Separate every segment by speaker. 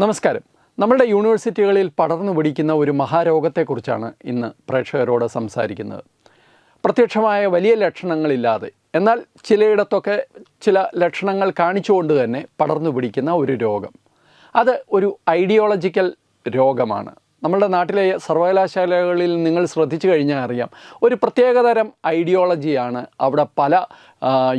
Speaker 1: നമസ്കാരം. നമ്മുടെ യൂണിവേഴ്സിറ്റികളിൽ പടർന്നു പിടിക്കുന്ന ഒരു മഹാരോഗത്തെക്കുറിച്ചാണ് ഇന്ന് പ്രേക്ഷകരോട് സംസാരിക്കുന്നത്. പ്രത്യക്ഷമായ വലിയ ലക്ഷണങ്ങളില്ലാതെ എന്നാൽ ചിലയിടത്തൊക്കെ ചില ലക്ഷണങ്ങൾ കാണിച്ചുകൊണ്ട് തന്നെ പടർന്നു പിടിക്കുന്ന ഒരു രോഗം. അത് ഒരു ഐഡിയോളജിക്കൽ രോഗമാണ്. നമ്മുടെ നാട്ടിലെ സർവകലാശാലകളിൽ നിങ്ങൾ ശ്രദ്ധിച്ചു കഴിഞ്ഞാൽ അറിയാം ഒരു പ്രത്യേകതരം ഐഡിയോളജിയാണ് അവിടെ പല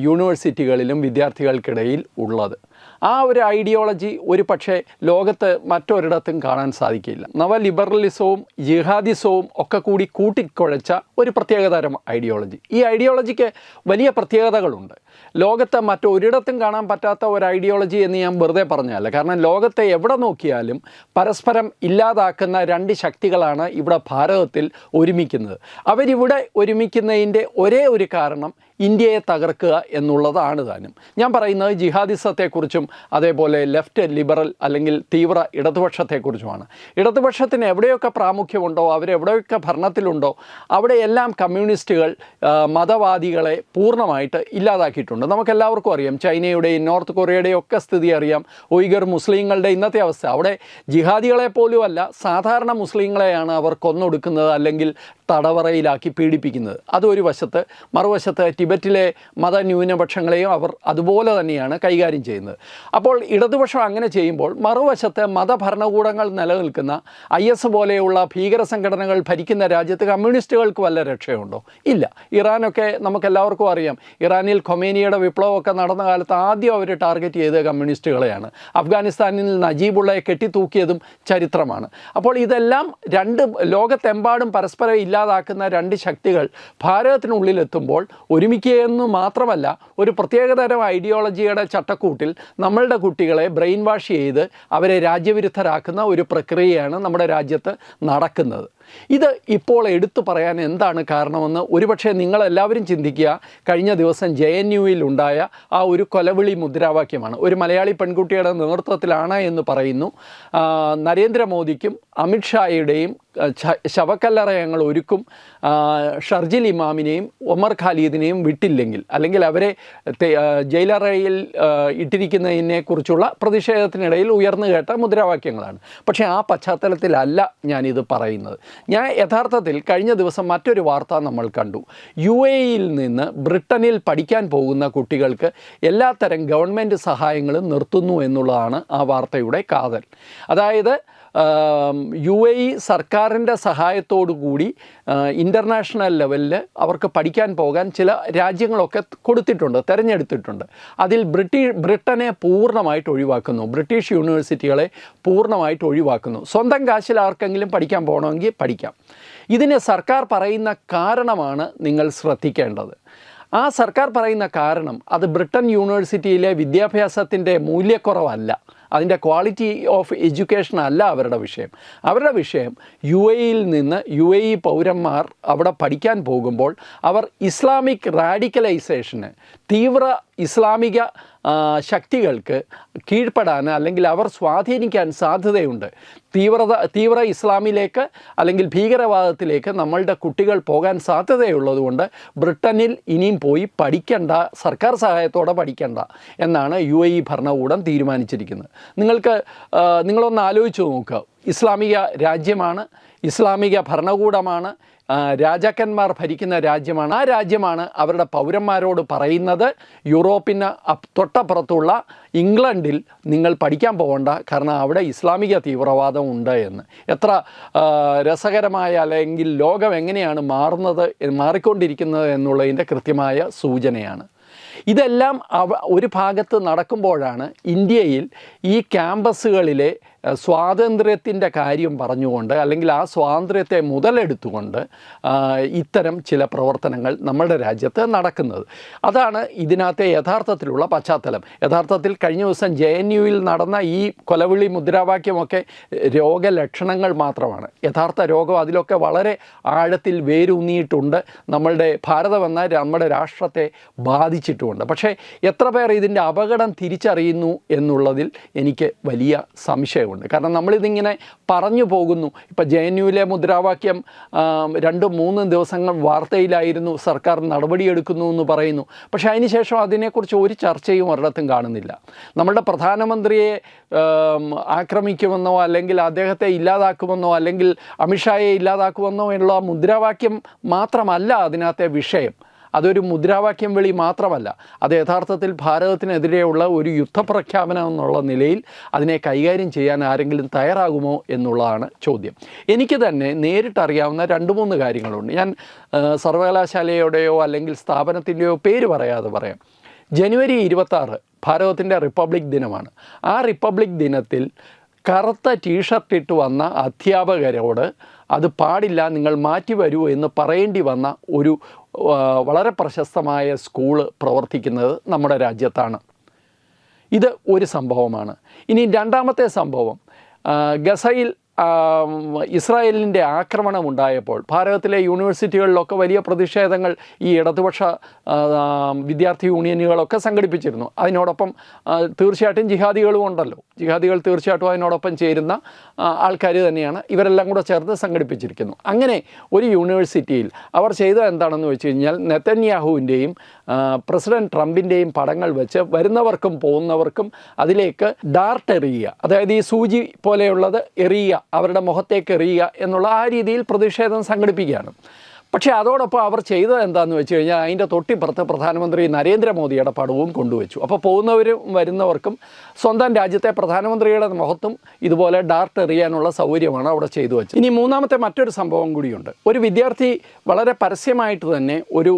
Speaker 1: യൂണിവേഴ്സിറ്റികളിലും വിദ്യാർത്ഥികൾക്കിടയിൽ ഉള്ളത്. ആ ഒരു ഐഡിയോളജി ഒരു പക്ഷേ ലോകത്ത് മറ്റൊരിടത്തും കാണാൻ സാധിക്കില്ല. നവ ലിബറലിസവും ജിഹാദിസവും ഒക്കെ കൂടി കൂട്ടിക്കുഴച്ച ഒരു പ്രത്യേകതരം ഐഡിയോളജി ഈ ഐഡിയോളജിക്ക് വലിയ പ്രത്യേകതകളുണ്ട്. ലോകത്തെ മറ്റൊരിടത്തും കാണാൻ പറ്റാത്ത ഒരു ഐഡിയോളജി എന്ന് ഞാൻ വെറുതെ പറഞ്ഞതല്ല. കാരണം ലോകത്തെ എവിടെ നോക്കിയാലും പരസ്പരം ഇല്ലാതാക്കുന്ന രണ്ട് ശക്തികളാണ് ഇവിടെ ഭാരതത്തിൽ ഒരുമിക്കുന്നത്. അവരിവിടെ ഒരുമിക്കുന്നതിന്റെ ഒരേ ഒരു കാരണം ഇന്ത്യയെ തകർക്കുക എന്നുള്ളതാണ് താനും ഞാൻ പറയുന്നത് ജിഹാദിസത്തെക്കുറിച്ചും അതേപോലെ ലെഫ്റ്റ് ലിബറൽ അല്ലെങ്കിൽ തീവ്ര ഇടതുപക്ഷത്തെക്കുറിച്ചുമാണ്. ഇടതുപക്ഷത്തിന് എവിടെയൊക്കെ പ്രാമുഖ്യമുണ്ടോ അവരെവിടെയൊക്കെ ഭരണത്തിലുണ്ടോ അവിടെയെല്ലാം കമ്മ്യൂണിസ്റ്റുകൾ മതവാദികളെ പൂർണമായിട്ട് ഇല്ലാതാക്കിയിട്ടുണ്ട്. നമുക്കെല്ലാവർക്കും അറിയാം ചൈനയുടെയും നോർത്ത് കൊറിയയുടെയും ഒക്കെ സ്ഥിതി അറിയാം. ഉയ്ഗർ മുസ്ലിങ്ങളുടെ ഇന്നത്തെ അവസ്ഥ. അവിടെ ജിഹാദികളെ പോലും അല്ല സാധാരണ മുസ്ലിങ്ങളെയാണ് അവർ കൊന്നൊടുക്കുന്നത് അല്ലെങ്കിൽ തടവറയിലാക്കി പീഡിപ്പിക്കുന്നത്. അതൊരു വശത്ത് മറുവശത്ത് ടിബറ്റിലെ മതന്യൂനപക്ഷങ്ങളെയും അവർ അതുപോലെ തന്നെയാണ് കൈകാര്യം ചെയ്യുന്നത്. അപ്പോൾ ഇടതുപക്ഷം അങ്ങനെ ചെയ്യുമ്പോൾ മറുവശത്ത് മതഭരണകൂടങ്ങൾ നിലനിൽക്കുന്ന ഐ എസ് പോലെയുള്ള ഭീകര സംഘടനകൾ ഭരിക്കുന്ന രാജ്യത്ത് കമ്മ്യൂണിസ്റ്റുകൾക്ക് വല്ല രക്ഷയുണ്ടോ? ഇല്ല. ഇറാനൊക്കെ നമുക്കെല്ലാവർക്കും അറിയാം. ഇറാനിൽ ഖൊമേനിയുടെ വിപ്ലവമൊക്കെ നടന്ന കാലത്ത് ആദ്യം അവർ ടാർഗറ്റ് ചെയ്തത് കമ്മ്യൂണിസ്റ്റുകളെയാണ്. അഫ്ഗാനിസ്ഥാനിൽ നജീബുള്ളയെ കെട്ടിത്തൂക്കിയതും ചരിത്രമാണ്. അപ്പോൾ ഇതെല്ലാം രണ്ട് ലോകത്തെമ്പാടും പരസ്പരം ഇല്ലാതാക്കുന്ന രണ്ട് ശക്തികൾ ഭാരതത്തിനുള്ളിലെത്തുമ്പോൾ ഒരുമിക്കുകയെന്ന് മാത്രമല്ല ഒരു പ്രത്യേകതരം ഐഡിയോളജിയുടെ ചട്ടക്കൂട്ടിൽ നമ്മളുടെ കുട്ടികളെ ബ്രെയിൻ വാഷ് ചെയ്ത് അവരെ രാജ്യവിരുദ്ധരാക്കുന്ന ഒരു പ്രക്രിയയാണ് നമ്മുടെ രാജ്യത്ത് നടക്കുന്നത്. ഇത് ഇപ്പോൾ എടുത്തു പറയാൻ എന്താണ് കാരണമെന്ന് ഒരുപക്ഷെ നിങ്ങളെല്ലാവരും ചിന്തിക്കുക. കഴിഞ്ഞ ദിവസം ജെ എൻ യുയിൽ ഉണ്ടായ ആ ഒരു കൊലവിളി മുദ്രാവാക്യമാണ്. ഒരു മലയാളി പെൺകുട്ടിയുടെ നേതൃത്വത്തിലാണ് എന്ന് പറയുന്നു. നരേന്ദ്രമോദിക്കും അമിത്ഷായുടെയും ശവക്കല്ലറയങ്ങൾ ഒരുക്കും. ഷർജിൽ ഇമാമിനെയും ഒമർ ഖാലിദിനെയും വിട്ടില്ലെങ്കിൽ അല്ലെങ്കിൽ അവരെ ജയിലറയിൽ ഇട്ടിരിക്കുന്നതിനെക്കുറിച്ചുള്ള ഇട്ടിരിക്കുന്നതിനെ കുറിച്ചുള്ള പ്രതിഷേധത്തിനിടയിൽ ഉയർന്നു കേട്ട മുദ്രാവാക്യങ്ങളാണ്. പക്ഷേ ആ പശ്ചാത്തലത്തിലല്ല ഞാനിത് പറയുന്നത്. ഞാൻ യഥാർത്ഥത്തിൽ കഴിഞ്ഞ ദിവസം മറ്റൊരു വാർത്ത നമ്മൾ കണ്ടു. യു എയിൽ നിന്ന് ബ്രിട്ടനിൽ പഠിക്കാൻ പോകുന്ന കുട്ടികൾക്ക് എല്ലാത്തരം ഗവൺമെന്റ് സഹായങ്ങളും നിർത്തുന്നു എന്നുള്ളതാണ് ആ വാർത്തയുടെ കാതൽ. അതായത് യു എ ഇ സർക്കാരിന്റെ കൂടി ഇന്റർനാഷണൽ ലെവലിൽ അവർക്ക് പഠിക്കാൻ പോകാൻ ചില രാജ്യങ്ങളൊക്കെ കൊടുത്തിട്ടുണ്ട് തിരഞ്ഞെടുത്തിട്ടുണ്ട്. അതിൽ ബ്രിട്ടീഷ് ബ്രിട്ടനെ പൂർണമായിട്ട് ഒഴിവാക്കുന്നു. ബ്രിട്ടീഷ് യൂണിവേഴ്സിറ്റികളെ പൂർണമായിട്ട് ഒഴിവാക്കുന്നു. സ്വന്തം കാശിൽ ആർക്കെങ്കിലും പഠിക്കാൻ പോകണമെങ്കിൽ പഠിക്കാം. ഇതിന് സർക്കാർ പറയുന്ന കാരണമാണ് നിങ്ങൾ ശ്രദ്ധിക്കേണ്ടത്. ആ സർക്കാർ പറയുന്ന കാരണം അത് ബ്രിട്ടൻ യൂണിവേഴ്സിറ്റിയിലെ വിദ്യാഭ്യാസത്തിന്റെ മൂല്യക്കുറവല്ല. അതിന്റെ ക്വാളിറ്റി ഓഫ് എഡ്യൂക്കേഷൻ അല്ല അവരുടെ വിഷയം. അവരുടെ വിഷയം യു എയിൽ നിന്ന് യു എ ഇ പൗരന്മാർ അവിടെ പഠിക്കാൻ പോകുമ്പോൾ അവർ ഇസ്ലാമിക് റാഡിക്കലൈസേഷന് തീവ്ര ഇസ്ലാമിക ശക്തികൾക്ക് കീഴ്പ്പെടാൻ അല്ലെങ്കിൽ അവർ സ്വാധീനിക്കാൻ സാധ്യതയുണ്ട്. തീവ്രത തീവ്ര ഇസ്ലാമിലേക്ക് അല്ലെങ്കിൽ ഭീകരവാദത്തിലേക്ക് നമ്മളുടെ കുട്ടികൾ പോകാൻ സാധ്യതയുള്ളതുകൊണ്ട് ബ്രിട്ടനിൽ ഇനിയും പോയി പഠിക്കേണ്ട സർക്കാർ സഹായത്തോടെ പഠിക്കേണ്ട എന്നാണ് യു എ ഇ ഭരണകൂടം തീരുമാനിച്ചിരിക്കുന്നത്. നിങ്ങൾക്ക് നിങ്ങളൊന്ന് ആലോചിച്ച് നോക്കുക. ഇസ്ലാമിക രാജ്യമാണ് ഇസ്ലാമിക ഭരണകൂടമാണ് രാജാക്കന്മാർ ഭരിക്കുന്ന രാജ്യമാണ്. ആ രാജ്യമാണ് അവരുടെ പൗരന്മാരോട് പറയുന്നത് യൂറോപ്പിന് തൊട്ടപ്പുറത്തുള്ള ഇംഗ്ലണ്ടിൽ നിങ്ങൾ പഠിക്കാൻ പോകണ്ട കാരണം അവിടെ ഇസ്ലാമിക തീവ്രവാദം ഉണ്ട് എന്ന്. എത്ര രസകരമായ അല്ലെങ്കിൽ ലോകം എങ്ങനെയാണ് മാറുന്നത് മാറിക്കൊണ്ടിരിക്കുന്നത് എന്നുള്ളതിന്റെ കൃത്യമായ സൂചനയാണ്. ഇതെല്ലാം ഒരു ഭാഗത്ത് നടക്കുമ്പോഴാണ് ഇന്ത്യയിൽ ഈ ക്യാമ്പസുകളിലെ സ്വാതന്ത്ര്യത്തിന്റെ കാര്യം പറഞ്ഞുകൊണ്ട് അല്ലെങ്കിൽ ആ സ്വാതന്ത്ര്യത്തെ മുതലെടുത്തുകൊണ്ട് ഇത്തരം ചില പ്രവർത്തനങ്ങൾ നമ്മുടെ രാജ്യത്ത് നടക്കുന്നത്. അതാണ് ഇതിനകത്തെ യഥാർത്ഥത്തിലുള്ള പശ്ചാത്തലം. യഥാർത്ഥത്തിൽ കഴിഞ്ഞ ദിവസം ജെ എൻ നടന്ന ഈ കൊലവിളി മുദ്രാവാക്യമൊക്കെ രോഗലക്ഷണങ്ങൾ മാത്രമാണ്. യഥാർത്ഥ രോഗം അതിലൊക്കെ വളരെ ആഴത്തിൽ വേരൂന്നിയിട്ടുണ്ട്. നമ്മളുടെ ഭാരതം എന്ന നമ്മുടെ രാഷ്ട്രത്തെ ബാധിച്ചിട്ടുമുണ്ട്. പക്ഷേ എത്ര പേർ ഇതിന്റെ അപകടം തിരിച്ചറിയുന്നു എന്നുള്ളതിൽ എനിക്ക് വലിയ സംശയമുണ്ട് ഉണ്ട് കാരണം നമ്മളിതിങ്ങനെ പറഞ്ഞു പോകുന്നു. ഇപ്പം ജെ എൻ യുവിലെ മുദ്രാവാക്യം രണ്ട് മൂന്നും ദിവസങ്ങൾ വാർത്തയിലായിരുന്നു സർക്കാർ നടപടിയെടുക്കുന്നു എന്ന് പറയുന്നു. പക്ഷേ അതിനുശേഷം അതിനെക്കുറിച്ച് ഒരു ചർച്ചയും ഒരിടത്തും കാണുന്നില്ല. നമ്മുടെ പ്രധാനമന്ത്രിയെ ആക്രമിക്കുമെന്നോ അല്ലെങ്കിൽ അദ്ദേഹത്തെ ഇല്ലാതാക്കുമെന്നോ അല്ലെങ്കിൽ അമിത്ഷായെ ഇല്ലാതാക്കുമെന്നോ ഉള്ള മുദ്രാവാക്യം മാത്രമല്ല അതിനകത്തെ വിഷയം. അതൊരു മുദ്രാവാക്യം വിളി മാത്രമല്ല അത് യഥാർത്ഥത്തിൽ ഭാരതത്തിനെതിരെയുള്ള ഒരു യുദ്ധപ്രഖ്യാപനം എന്നുള്ള നിലയിൽ അതിനെ കൈകാര്യം ചെയ്യാൻ ആരെങ്കിലും തയ്യാറാകുമോ എന്നുള്ളതാണ് ചോദ്യം. എനിക്ക് തന്നെ നേരിട്ടറിയാവുന്ന രണ്ട് മൂന്ന് കാര്യങ്ങളുണ്ട്. ഞാൻ സർവകലാശാലയുടെയോ അല്ലെങ്കിൽ സ്ഥാപനത്തിന്റെയോ പേര് പറയാതെ പറയാം. ജനുവരി ഇരുപത്താറ് ഭാരതത്തിന്റെ റിപ്പബ്ലിക് ദിനമാണ്. ആ റിപ്പബ്ലിക് ദിനത്തിൽ കറുത്ത ടീഷർട്ടിട്ട് വന്ന അധ്യാപകരോട് അത് പാടില്ല നിങ്ങൾ മാറ്റി വരൂ എന്ന് പറയേണ്ടി വന്ന ഒരു വളരെ പ്രശസ്തമായ സ്കൂൾ പ്രവർത്തിക്കുന്നത് നമ്മുടെ രാജ്യത്താണ്. ഇത് ഒരു സംഭവമാണ്. ഇനി രണ്ടാമത്തെ സംഭവം ഗസയിൽ ഇസ്രായേലിന്റെ ആക്രമണം ഉണ്ടായപ്പോൾ ഭാരതത്തിലെ യൂണിവേഴ്സിറ്റികളിലൊക്കെ വലിയ പ്രതിഷേധങ്ങൾ ഈ ഇടതുപക്ഷ വിദ്യാർത്ഥി യൂണിയനുകളൊക്കെ സംഘടിപ്പിച്ചിരുന്നു. അതിനോടൊപ്പം തീർച്ചയായിട്ടും ജിഹാദികളും ഉണ്ടല്ലോ. ജിഹാദികൾ തീർച്ചയായിട്ടും അതിനോടൊപ്പം ചേരുന്ന ആൾക്കാർ തന്നെയാണ്. ഇവരെല്ലാം കൂടെ ചേർത്ത് സംഘടിപ്പിച്ചിരിക്കുന്നു. അങ്ങനെ ഒരു യൂണിവേഴ്സിറ്റിയിൽ അവർ ചെയ്തത് എന്താണെന്ന് വെച്ച് കഴിഞ്ഞാൽ നെതന്യാഹുവിന്റെയും പ്രസിഡന്റ് ട്രംപിന്റെയും പടങ്ങൾ വെച്ച് വരുന്നവർക്കും പോകുന്നവർക്കും അതിലേക്ക് ഡാർട്ട് എറിയുക. അതായത് ഈ സൂചി പോലെയുള്ളത് എറിയുക അവരുടെ മുഖത്തേക്ക് എറിയുക എന്നുള്ള ആ രീതിയിൽ പ്രതിഷേധം സംഘടിപ്പിക്കുകയാണ്. പക്ഷേ അതോടൊപ്പം അവർ ചെയ്തത് എന്താണെന്ന് വെച്ച് കഴിഞ്ഞാൽ അതിന്റെ തൊട്ടിപ്പുറത്ത് പ്രധാനമന്ത്രി നരേന്ദ്രമോദിയുടെ പടവും കൊണ്ടുവച്ചു. അപ്പോൾ പോകുന്നവരും വരുന്നവർക്കും സ്വന്തം രാജ്യത്തെ പ്രധാനമന്ത്രിയുടെ മുഖത്തും ഇതുപോലെ ഡാർട്ട് എറിയാനുള്ള സൗകര്യമാണ് അവിടെ ചെയ്തു വെച്ചത്. ഇനി മൂന്നാമത്തെ മറ്റൊരു സംഭവം കൂടിയുണ്ട്. ഒരു വിദ്യാർത്ഥി വളരെ പരസ്യമായിട്ട് തന്നെ ഒരു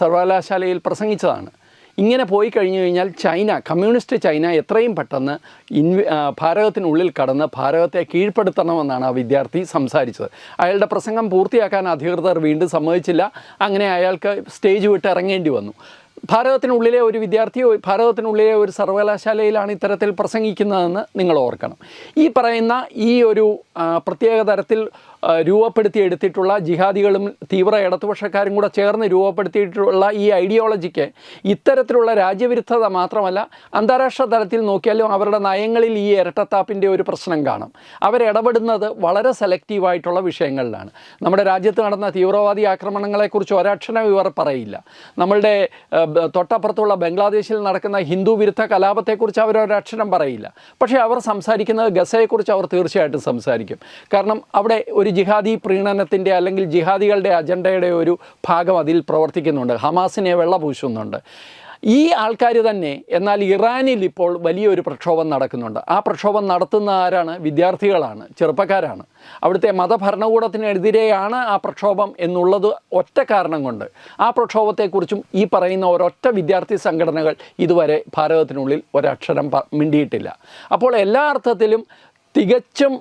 Speaker 1: സർവകലാശാലയിൽ പ്രസംഗിച്ചതാണ്. ഇങ്ങനെ പോയി കഴിഞ്ഞു കഴിഞ്ഞാൽ ചൈന കമ്മ്യൂണിസ്റ്റ് ചൈന എത്രയും പെട്ടെന്ന് ഇൻവി ഭാരതത്തിനുള്ളിൽ കടന്ന് ഭാരതത്തെ കീഴ്പ്പെടുത്തണമെന്നാണ് ആ വിദ്യാർത്ഥി സംസാരിച്ചത്. അയാളുടെ പ്രസംഗം പൂർത്തിയാക്കാൻ അധികൃതർ വീണ്ടും സമ്മതിച്ചില്ല. അങ്ങനെ അയാൾക്ക് സ്റ്റേജ് വിട്ട് ഇറങ്ങേണ്ടി വന്നു. ഭാരതത്തിനുള്ളിലെ ഒരു വിദ്യാർത്ഥി ഭാരതത്തിനുള്ളിലെ ഒരു സർവകലാശാലയിലാണ് ഇത്തരത്തിൽ പ്രസംഗിക്കുന്നതെന്ന് നിങ്ങൾ ഓർക്കണം. ഈ പറയുന്ന ഈ ഒരു പ്രത്യേക തരത്തിൽ രൂപപ്പെടുത്തിയെടുത്തിട്ടുള്ള ജിഹാദികളും തീവ്ര ഇടതുപക്ഷക്കാരും കൂടെ ചേർന്ന് രൂപപ്പെടുത്തിയിട്ടുള്ള ഈ ഐഡിയോളജിക്ക് ഇത്തരത്തിലുള്ള രാജ്യവിരുദ്ധത മാത്രമല്ല അന്താരാഷ്ട്ര തലത്തിൽ നോക്കിയാലും അവരുടെ നയങ്ങളിൽ ഈ ഇരട്ടത്താപ്പിന്റെ ഒരു പ്രശ്നം കാണും. അവരിടപെടുന്നത് വളരെ സെലക്റ്റീവായിട്ടുള്ള വിഷയങ്ങളിലാണ്. നമ്മുടെ രാജ്യത്ത് നടന്ന തീവ്രവാദി ആക്രമണങ്ങളെക്കുറിച്ച് ഒരക്ഷരം ഇവർ പറയില്ല. നമ്മളുടെ തൊട്ടപ്പുറത്തുള്ള ബംഗ്ലാദേശിൽ നടക്കുന്ന ഹിന്ദു വിരുദ്ധ കലാപത്തെക്കുറിച്ച് അവർ ഒരക്ഷരം പറയില്ല. പക്ഷേ അവർ സംസാരിക്കുന്നത് ഗസയെക്കുറിച്ച് അവർ തീർച്ചയായിട്ടും സംസാരിക്കും. കാരണം അവിടെ ഒരു ജിഹാദി പ്രീണനത്തിന്റെ അല്ലെങ്കിൽ ജിഹാദികളുടെ അജണ്ടയുടെ ഒരു ഭാഗം അതിൽ പ്രവർത്തിക്കുന്നുണ്ട്. ഹമാസിനെ വെള്ളപൂശുന്നുണ്ട്. ഈ ആൾക്കാർ തന്നെ എന്നാൽ ഇറാനിൽ ഇപ്പോൾ വലിയൊരു പ്രക്ഷോഭം നടക്കുന്നുണ്ട്. ആ പ്രക്ഷോഭം നടത്തുന്ന ആരാണ്? വിദ്യാർത്ഥികളാണ് ചെറുപ്പക്കാരാണ്. അവിടുത്തെ മതഭരണകൂടത്തിനെതിരെയാണ് ആ പ്രക്ഷോഭം എന്നുള്ളത് ഒറ്റ കാരണം കൊണ്ട്. ആ പ്രക്ഷോഭത്തെക്കുറിച്ചും ഈ പറയുന്ന ഒരൊറ്റ വിദ്യാർത്ഥി സംഘടനകൾ ഇതുവരെ ഭാരതത്തിനുള്ളിൽ ഒരക്ഷരം മിണ്ടിയിട്ടില്ല. അപ്പോൾ എല്ലാ അർത്ഥത്തിലും തികച്ചും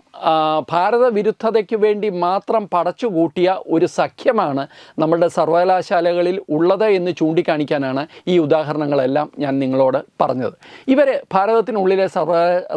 Speaker 1: ഭാരതവിരുദ്ധതയ്ക്ക് ഭാരത വിരുദ്ധതയ്ക്ക് വേണ്ടി മാത്രം പടച്ചുകൂട്ടിയ ഒരു സഖ്യമാണ് നമ്മളുടെ സർവകലാശാലകളിൽ ഉള്ളത് എന്ന് ചൂണ്ടിക്കാണിക്കാനാണ് ഈ ഉദാഹരണങ്ങളെല്ലാം ഞാൻ നിങ്ങളോട് പറഞ്ഞത്. ഇവർ ഭാരതത്തിനുള്ളിലെ സർവ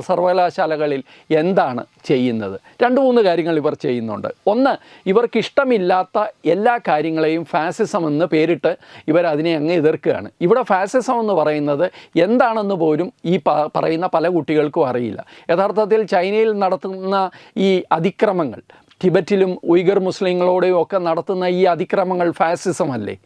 Speaker 1: സർവകലാശാലകളിൽ എന്താണ് ചെയ്യുന്നത്? രണ്ട് മൂന്ന് കാര്യങ്ങൾ ഇവർ ചെയ്യുന്നുണ്ട്. ഒന്ന് ഇവർക്കിഷ്ടമില്ലാത്ത എല്ലാ കാര്യങ്ങളെയും ഫാസിസം എന്ന് പേരിട്ട് ഇവർ അതിനെ അങ്ങ് എതിർക്കുകയാണ്. ഇവിടെ ഫാസിസം എന്ന് പറയുന്നത് എന്താണെന്ന് പോലും ഈ പറയുന്ന പല കുട്ടികൾക്കും അറിയില്ല. യഥാർത്ഥത്തിൽ ചൈനയിൽ നടത്തുന്ന ഈ അതിക്രമങ്ങൾ ടിബറ്റിലും ഉയ്ഗർ മുസ്ലിങ്ങളോടെയും ഒക്കെ നടത്തുന്ന ഈ അതിക്രമങ്ങൾ ഫാസിസം അല്ലേ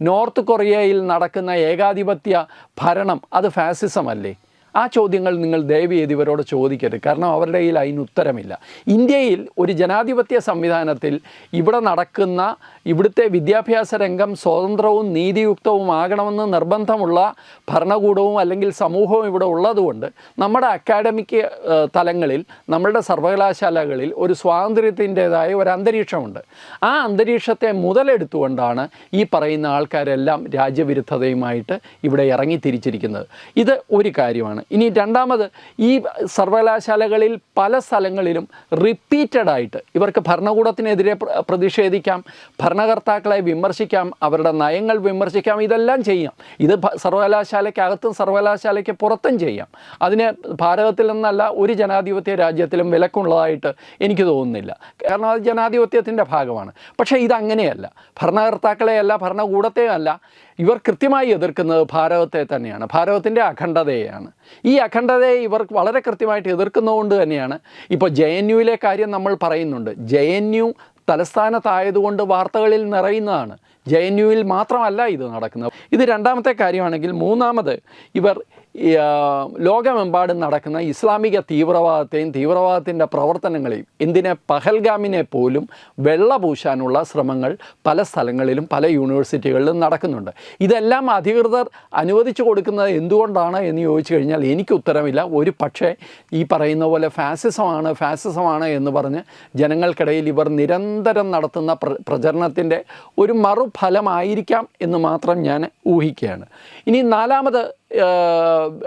Speaker 1: നോർത്ത് കൊറിയയിൽ നടക്കുന്ന ഏകാധിപത്യ ഭരണം അത് ഫാസിസം അല്ലേ ആ ചോദ്യങ്ങൾ നിങ്ങൾ ദയവ് ചെയ്ത് ചോദിക്കരുത്. കാരണം അവരുടെ കയ്യിൽ അതിന് ഉത്തരമില്ല. ഇന്ത്യയിൽ ഒരു ജനാധിപത്യ സംവിധാനത്തിൽ ഇവിടെ നടക്കുന്ന ഇവിടുത്തെ വിദ്യാഭ്യാസ രംഗം സ്വതന്ത്രവും നീതിയുക്തവും ആകണമെന്ന് നിർബന്ധമുള്ള ഭരണകൂടവും അല്ലെങ്കിൽ സമൂഹവും ഇവിടെ ഉള്ളതുകൊണ്ട് നമ്മുടെ അക്കാഡമിക് തലങ്ങളിൽ നമ്മളുടെ സർവകലാശാലകളിൽ ഒരു സ്വാതന്ത്ര്യത്തിന്റെതായ ഒരു അന്തരീക്ഷമുണ്ട്. ആ അന്തരീക്ഷത്തെ മുതലെടുത്തുകൊണ്ടാണ് ഈ പറയുന്ന ആൾക്കാരെല്ലാം രാജ്യവിരുദ്ധതയുമായിട്ട് ഇവിടെ ഇറങ്ങി തിരിച്ചിരിക്കുന്നത് ഇത് ഒരു കാര്യമാണ്. ഇനി രണ്ടാമത് ഈ സർവകലാശാലകളിൽ പല സ്ഥലങ്ങളിലും റിപ്പീറ്റഡ് ആയിട്ട് ഇവർക്ക് ഭരണകൂടത്തിനെതിരെ പ്രതിഷേധിക്കാം ഭരണകർത്താക്കളെ വിമർശിക്കാം അവരുടെ നയങ്ങൾ വിമർശിക്കാം ഇതെല്ലാം ചെയ്യാം. ഇത് സർവകലാശാലയ്ക്കകത്തും സർവകലാശാലയ്ക്ക് പുറത്തും ചെയ്യാം. അതിന് ഭാരതത്തിൽ നിന്നല്ല ഒരു ജനാധിപത്യ രാജ്യത്തിലും വിലക്കുള്ളതായിട്ട് എനിക്ക് തോന്നുന്നില്ല. കാരണം അത് ജനാധിപത്യത്തിന്റെ ഭാഗമാണ്. പക്ഷേ ഇതങ്ങനെയല്ല. ഭരണകർത്താക്കളെയല്ല ഭരണകൂടത്തെയല്ല ഇവർ കൃത്യമായി എതിർക്കുന്നത് ഭാരതത്തെ തന്നെയാണ്. ഭാരതത്തിന്റെ അഖണ്ഡതയെയാണ്. ഈ അഖണ്ഡതയെ ഇവർ വളരെ കൃത്യമായിട്ട് എതിർക്കുന്നതുകൊണ്ട് തന്നെയാണ് ഇപ്പോൾ ജെ എൻ യുവിലെ കാര്യം നമ്മൾ പറയുന്നുണ്ട്. ജെ എൻ യു തലസ്ഥാനത്തായതുകൊണ്ട് വാർത്തകളിൽ നിറയുന്നതാണ്. ജെ എൻ യുവിൽ മാത്രമല്ല ഇത് നടക്കുന്നത്. ഇത് രണ്ടാമത്തെ കാര്യമാണെങ്കിൽ മൂന്നാമത് ഇവർ ലോകമെമ്പാടും നടക്കുന്ന ഇസ്ലാമിക തീവ്രവാദത്തെയും തീവ്രവാദത്തിന്റെ പ്രവർത്തനങ്ങളെയും എന്തിനെ പഹൽഗാമിനെ പോലും വെള്ളപൂശാനുള്ള ശ്രമങ്ങൾ പല സ്ഥലങ്ങളിലും പല യൂണിവേഴ്സിറ്റികളിലും നടക്കുന്നുണ്ട്. ഇതെല്ലാം അധികൃതർ അനുവദിച്ചു കൊടുക്കുന്നത് എന്തുകൊണ്ടാണ് എന്ന് ചോദിച്ചു കഴിഞ്ഞാൽ എനിക്ക് ഉത്തരമില്ല. ഒരു പക്ഷേ ഈ പറയുന്ന പോലെ ഫാസിസമാണ് ഫാസിസമാണ് എന്ന് പറഞ്ഞ് ജനങ്ങൾക്കിടയിൽ ഇവർ നിരന്തരം നടത്തുന്ന പ്ര പ്രചരണത്തിന്റെ ഒരു മറുഫലമായിരിക്കാം എന്ന് മാത്രം ഞാൻ ഊഹിക്കുകയാണ്. ഇനി നാലാമത്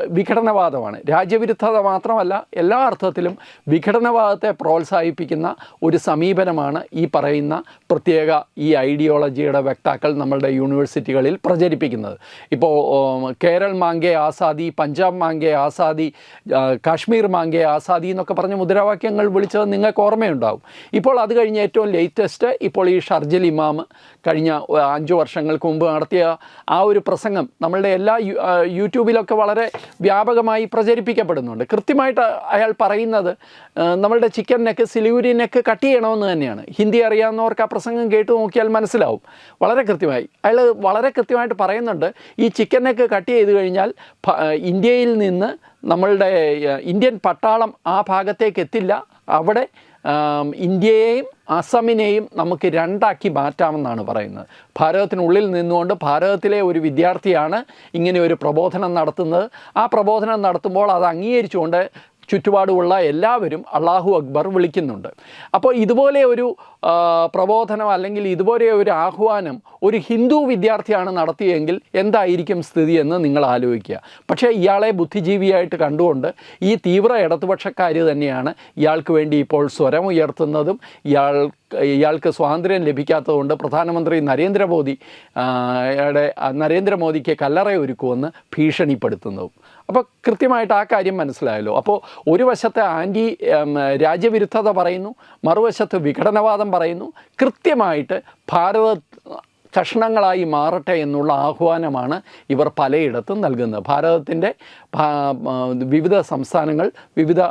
Speaker 1: വിഘടനവാദമാണ്. രാജ്യവിരുദ്ധത മാത്രമല്ല എല്ലാ അർത്ഥത്തിലും വിഘടനവാദത്തെ പ്രോത്സാഹിപ്പിക്കുന്ന ഒരു സമീപനമാണ് ഈ പറയുന്ന പ്രത്യേക ഈ ഐഡിയോളജിയുടെ വക്താക്കൾ നമ്മളുടെ യൂണിവേഴ്സിറ്റികളിൽ പ്രചരിപ്പിക്കുന്നത്. ഇപ്പോൾ കേരൾ മാങ്കെ ആസാദി പഞ്ചാബ് മാങ്കെ ആസാദി കാശ്മീർ മാങ്കെ ആസാദി എന്നൊക്കെ പറഞ്ഞ മുദ്രാവാക്യങ്ങൾ വിളിച്ചത് നിങ്ങൾക്ക് ഓർമ്മയുണ്ടാവും. ഇപ്പോൾ അത് കഴിഞ്ഞ് ഏറ്റവും ലേറ്റസ്റ്റ് ഇപ്പോൾ ഈ ഷർജൽ ഇമാം കഴിഞ്ഞ അഞ്ച് വർഷങ്ങൾക്ക് മുമ്പ് നടത്തിയ ആ ഒരു പ്രസംഗം നമ്മളുടെ എല്ലാ യു- ആ, യൂട്യൂബിലൊക്കെ വളരെ വ്യാപകമായി പ്രചരിപ്പിക്കപ്പെടുന്നുണ്ട്. കൃത്യമായിട്ട് അയാൾ പറയുന്നത് നമ്മളുടെ chicken neck Siliguri neck cut ചെയ്യണമെന്ന് തന്നെയാണ്. ഹിന്ദി അറിയാവുന്നവർക്ക് ആ പ്രസംഗം കേട്ട് നോക്കിയാൽ മനസ്സിലാവും. വളരെ കൃത്യമായി. അയാൾ വളരെ കൃത്യമായിട്ട് പറയുന്നുണ്ട് ഈ ചിക്കൻ നെക്ക് കട്ട് ചെയ്ത് കഴിഞ്ഞാൽ ഇന്ത്യയിൽ നിന്ന് നമ്മളുടെ ഇന്ത്യൻ പട്ടാളം ആ ഭാഗത്തേക്ക് എത്തില്ല. അവിടെ ഇന്ത്യയെയും അസമിനെയും നമുക്ക് രണ്ടാക്കി മാറ്റാമെന്നാണ് പറയുന്നത്. ഭാരതത്തിനുള്ളിൽ നിന്നുകൊണ്ട് ഭാരതത്തിലെ ഒരു വിദ്യാർത്ഥിയാണ് ഇങ്ങനെ ഒരു പ്രബോധനം നടത്തുന്നത്. ആ പ്രബോധനം നടത്തുമ്പോൾ അത് അംഗീകരിച്ചുകൊണ്ട് ചുറ്റുപാടുമുള്ള എല്ലാവരും അള്ളാഹു അക്ബർ വിളിക്കുന്നുണ്ട്. അപ്പോൾ ഇതുപോലെ ഒരു പ്രബോധനം അല്ലെങ്കിൽ ഇതുപോലെ ഒരു ആഹ്വാനം ഒരു ഹിന്ദു വിദ്യാർത്ഥിയാണ് നടത്തിയെങ്കിൽ എന്തായിരിക്കും സ്ഥിതി എന്ന് നിങ്ങൾ ആലോചിക്കുക. പക്ഷേ ഇയാളെ ബുദ്ധിജീവിയായിട്ട് കണ്ടുകൊണ്ട് ഈ തീവ്ര ഇടതുപക്ഷക്കാർ തന്നെയാണ് ഇയാൾക്ക് വേണ്ടി ഇപ്പോൾ സ്വരം ഉയർത്തുന്നതും ഇയാൾ ഇയാൾക്ക് സ്വാതന്ത്ര്യം ലഭിക്കാത്തതുകൊണ്ട് പ്രധാനമന്ത്രി നരേന്ദ്രമോദി യുടെ നരേന്ദ്രമോദിക്ക് കല്ലറ ഒരുക്കുമെന്ന് ഭീഷണിപ്പെടുത്തുന്നതും. അപ്പോൾ കൃത്യമായിട്ട് ആ കാര്യം മനസ്സിലായല്ലോ. അപ്പോൾ ഒരു വശത്തെ ആന്റി രാജ്യവിരുദ്ധത പറയുന്നു മറുവശത്ത് വിഘടനവാദം പറയുന്നു. കൃത്യമായിട്ട് ഭാരത കഷ്ണങ്ങളായി മാറട്ടെ എന്നുള്ള ആഹ്വാനമാണ് ഇവർ പലയിടത്തും നൽകുന്നത്. ഭാരതത്തിന്റെ വിവിധ സംസ്ഥാനങ്ങൾ വിവിധ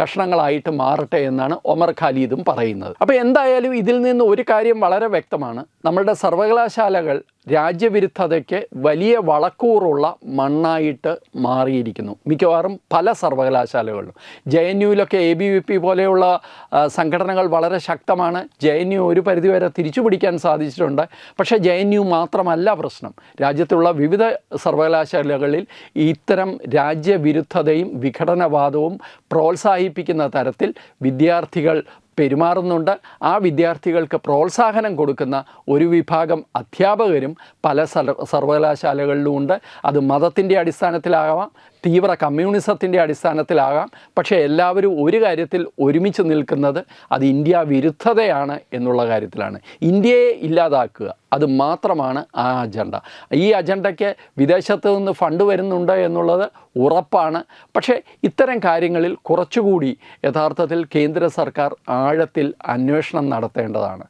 Speaker 1: കഷ്ണങ്ങളായിട്ട് മാറട്ടെ എന്നാണ് ഒമർ ഖാലിദും പറയുന്നത്. അപ്പോൾ എന്തായാലും ഇതിൽ നിന്ന് ഒരു കാര്യം വളരെ വ്യക്തമാണ്. നമ്മളുടെ സർവകലാശാലകൾ രാജ്യവിരുദ്ധതയ്ക്ക് വലിയ വളക്കൂറുള്ള മണ്ണായിട്ട് മാറിയിരിക്കുന്നു. മിക്കവാറും പല സർവകലാശാലകളിലും. ജെ എൻ യുവിലൊക്കെ എ ബി വി പി പോലെയുള്ള സംഘടനകൾ വളരെ ശക്തമാണ്. ജെ എൻ യു ഒരു പരിധിവരെ തിരിച്ചു പിടിക്കാൻ സാധിച്ചിട്ടുണ്ട്. പക്ഷേ ജെ എൻ യു മാത്രമല്ല പ്രശ്നം. രാജ്യത്തുള്ള വിവിധ സർവകലാശാലകളിൽ ഇത്തരം രാജ്യവിരുദ്ധതയും വിഘടനവാദവും പ്രോത്സാഹിപ്പിക്കുന്ന തരത്തിൽ വിദ്യാർത്ഥികൾ പെരുമാറുന്നുണ്ട്. ആ വിദ്യാർത്ഥികൾക്ക് പ്രോത്സാഹനം കൊടുക്കുന്ന ഒരു വിഭാഗം അധ്യാപകരും പല സർ സർവകലാശാലകളിലും ഉണ്ട്. അത് മതത്തിന്റെ അടിസ്ഥാനത്തിലാകാം തീവ്ര കമ്മ്യൂണിസത്തിന്റെ അടിസ്ഥാനത്തിലാകാം. പക്ഷേ എല്ലാവരും ഒരു കാര്യത്തിൽ ഒരുമിച്ച് നിൽക്കുന്നത് അത് ഇന്ത്യ വിരുദ്ധതയാണ് എന്നുള്ള കാര്യത്തിലാണ്. ഇന്ത്യയെ ഇല്ലാതാക്കുക അത് മാത്രമാണ് ആ അജണ്ട. ഈ അജണ്ടയ്ക്ക് വിദേശത്ത് നിന്ന് ഫണ്ട് വരുന്നുണ്ട് എന്നുള്ളത് ഉറപ്പാണ്. പക്ഷേ ഇത്തരം കാര്യങ്ങളിൽ കുറച്ചുകൂടി യഥാർത്ഥത്തിൽ കേന്ദ്ര സർക്കാർ ആഴത്തിൽ അന്വേഷണം നടത്തേണ്ടതാണ്.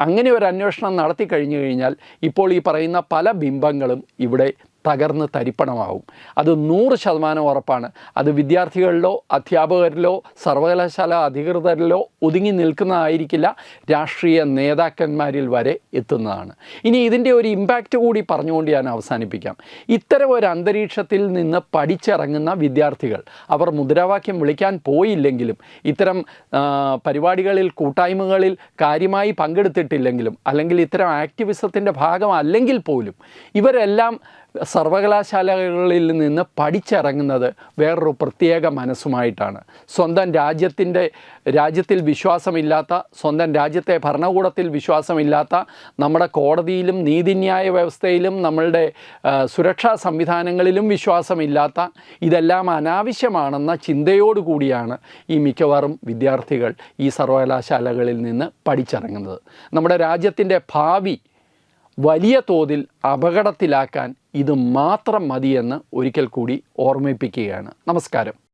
Speaker 1: അങ്ങനെ ഒരു അന്വേഷണം നടത്തി കഴിഞ്ഞു കഴിഞ്ഞാൽ ഇപ്പോൾ ഈ പറയുന്ന പല ബിംബങ്ങളും ഇവിടെ തകർന്ന് തരിപ്പണമാവും. അത് നൂറ് ശതമാനം ഉറപ്പാണ്. അത് വിദ്യാർത്ഥികളിലോ അധ്യാപകരിലോ സർവകലാശാല അധികൃതരിലോ ഒതുങ്ങി നിൽക്കുന്നതായിരിക്കില്ല രാഷ്ട്രീയ നേതാക്കന്മാരിൽ വരെ എത്തുന്നതാണ്. ഇനി ഇതിന്റെ ഒരു ഇമ്പാക്റ്റ് കൂടി പറഞ്ഞുകൊണ്ട് ഞാൻ അവസാനിപ്പിക്കാം. ഇത്തരം ഒരു അന്തരീക്ഷത്തിൽ നിന്ന് പഠിച്ചിറങ്ങുന്ന വിദ്യാർത്ഥികൾ അവർ മുദ്രാവാക്യം വിളിക്കാൻ പോയില്ലെങ്കിലും ഇത്തരം പരിപാടികളിൽ കൂട്ടായ്മകളിൽ കാര്യമായി പങ്കെടുത്തിട്ടില്ലെങ്കിലും അല്ലെങ്കിൽ ഇത്തരം ആക്ടിവിസത്തിന്റെ ഭാഗമല്ലെങ്കിൽ പോലും ഇവരെല്ലാം സർവകലാശാലകളിൽ നിന്ന് പഠിച്ചിറങ്ങുന്നത് വേറൊരു പ്രത്യേക മനസ്സുമായിട്ടാണ്. സ്വന്തം രാജ്യത്തിന്റെ രാജ്യത്തിൽ വിശ്വാസമില്ലാത്ത സ്വന്തം രാജ്യത്തെ ഭരണകൂടത്തിൽ വിശ്വാസമില്ലാത്ത നമ്മുടെ കോടതിയിലും നീതിന്യായ വ്യവസ്ഥയിലും നമ്മളുടെ സുരക്ഷാ സംവിധാനങ്ങളിലും വിശ്വാസമില്ലാത്ത ഇതെല്ലാം അനാവശ്യമാണെന്ന ചിന്തയോടുകൂടിയാണ് ഈ മിക്കവാറും വിദ്യാർത്ഥികൾ ഈ സർവകലാശാലകളിൽ നിന്ന് പഠിച്ചിറങ്ങുന്നത്. നമ്മുടെ രാജ്യത്തിന്റെ ഭാവി വലിയ തോതിൽ അപകടത്തിലാക്കാൻ ഇത് മാത്രം മതിയെന്ന് ഒരിക്കൽ കൂടി ഓർമ്മിപ്പിക്കുകയാണ്. നമസ്കാരം.